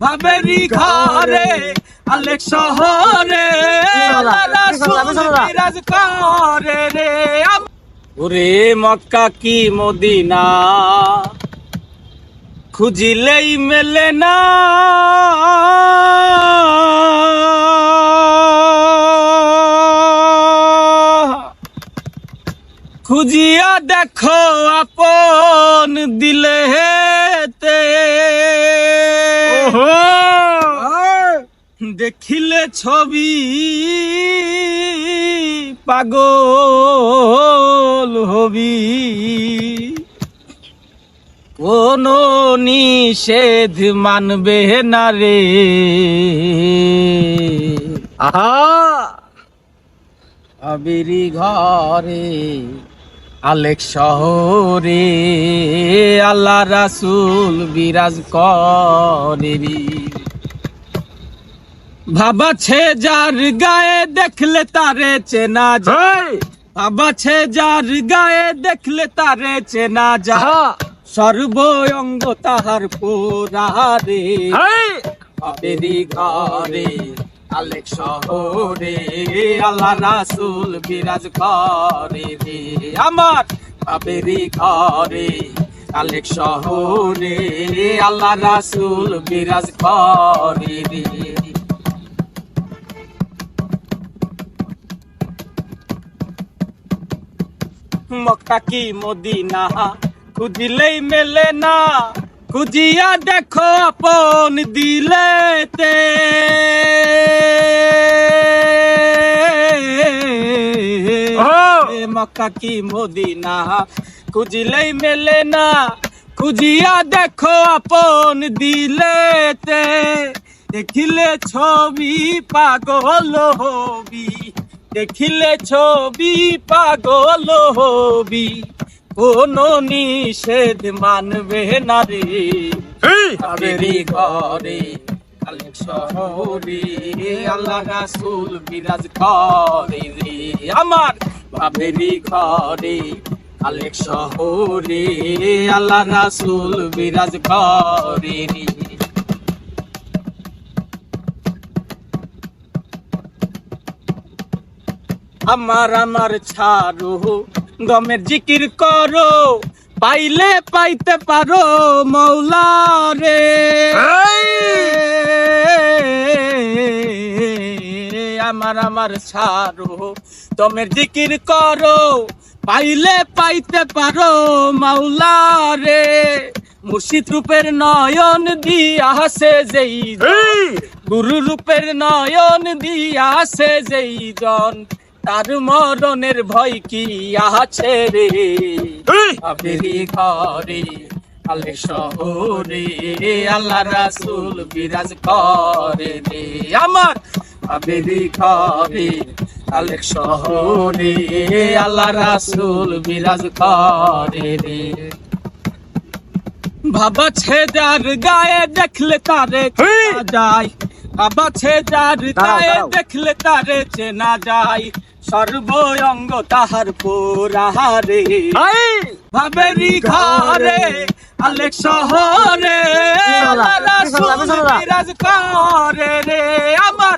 ভাবেরি ঘরে আলেক শহরে বিরাজ করে রে ওরে মক্কা কি মদিনা? খুঁজিলেই মেলে না। খুঁজিয়া দেখো আপন দিলে হেতে দেখিলে ছবি পাগল হবি। কোন নিষেধ মানবে না রে। আহা! আবিরি ঘরে আলেক শহরে আল্লাহ রাসুল বিরাজ করেরি ভাবাছে যার গায়ে দেখলে তারে চেনা যায়। ভাবাছে যার গায়ে দেখলে তারে চেনা যায়। সর্ব অঙ্গ তাহার পোরারে আবেরি ঘরে আলেক শহরে আল্লাহ রাসুল বিরাজ করে আমার আবেরি ঘরে আলেক শহরে আল্লাহ রাসুল বিরাজ করে রে। মক্কা কি মদিনা? খুঁজিলেই মেলে না, খুঁজিয়া দেখো আপন দিলেতে। মক্কা কি মদিনা? খুঁজিলেই মেলে না খুঁজিয়া দেখো আপন দিলেতে। দেখিলে ছবি পাগল হবি দেখিলে ছবি পাগল হবি। কোন নিষেধ মানবে না রে। আবেরি ঘরে শহরে আল্লাহ রাসূল বিরাজ করে রে। আমার বাবেরি ঘরে আলেক শহরে, আল্লাহ রাসূল বিরাজ করে আমার আমার ছাড়ো গমের জিকির করো, পাইলে পাইতে পারো মৌলা রে। আমার আমার ছাড়ো তোমের জিকির করো পাইলে পাইতে পারো মাওলা রে। মুর্শিদ রূপের নয়ন দিয়াছে যেই গুরু রূপের নয়ন দিয়াছে যেই জন। তার মরণের ভয় কি আছে রে? আবেরি ঘরে আলে শহরে আল্লাহ রাসূল বিরাজ করে রে। আমার আবেরি ঘরে আলে শহরে আল্লাহ রাসূল বিরাজ করে রে। বাবা ছেদার গায়ে দেখলে তারে যায়। বাবা ছেদার গায়ে দেখলে তারে চেনা যায়। সর্ব অঙ্গ তাহার পোরাহারে। ভাবেরি ঘরে আলেক শহরে বিরাজ করে রে। আমার